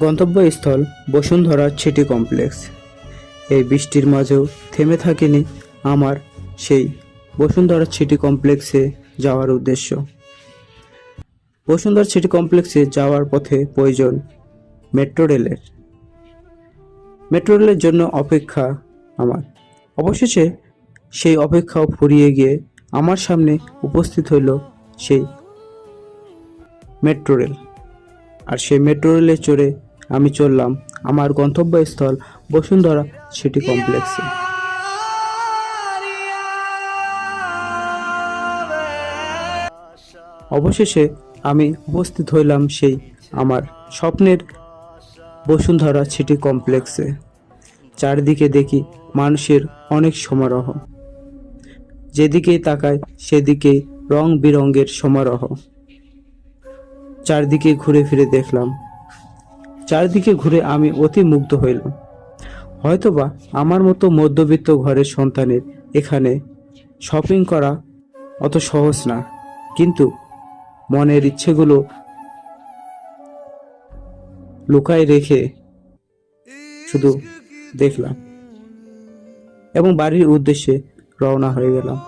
গন্তব্যস্থল Bashundhara city complex. এই বৃষ্টির মাঝেও থেমে থাকেনি আমার সেই বসুন্ধরা সিটি কমপ্লেক্সে যাওয়ার উদ্দেশ্য। বসুন্ধরা সিটি কমপ্লেক্সে যাওয়ার পথে প্রয়োজন মেট্রো রেলের। মেট্রো রেলের জন্য অপেক্ষা আমার। অবশেষে সেই অপেক্ষাও ফুরিয়ে গিয়ে আমার সামনে উপস্থিত হইল সেই মেট্রো রেল। আর সেই মেট্রো রেলে চড়ে আমি চললাম। আমার গন্তব্যস্থল বসুন্ধরা সিটি কমপ্লেক্সে। অবশেষে আমি উপস্থিত হইলাম সেই আমার স্বপ্নের বসুন্ধরা সিটি কমপ্লেক্সে। চারিদিকে দেখি মানুষের অনেক সমারোহ। যেদিকেই তাকায় সেদিকেই রং বেরঙের সমারোহ। চারদিকে ঘুরে ফিরে দেখলাম চারদিকে ঘুরে আমি অতি মুগ্ধ হইলাম। হয়তোবা আমার মতো মধ্যবিত্ত ঘরের সন্তানের এখানে শপিং করা অত সহজ না, কিন্তু মনের ইচ্ছেগুলো লুকায় রেখে শুধু দেখলাম এবং বাড়ির উদ্দেশ্যে রওনা হয়ে গেলাম।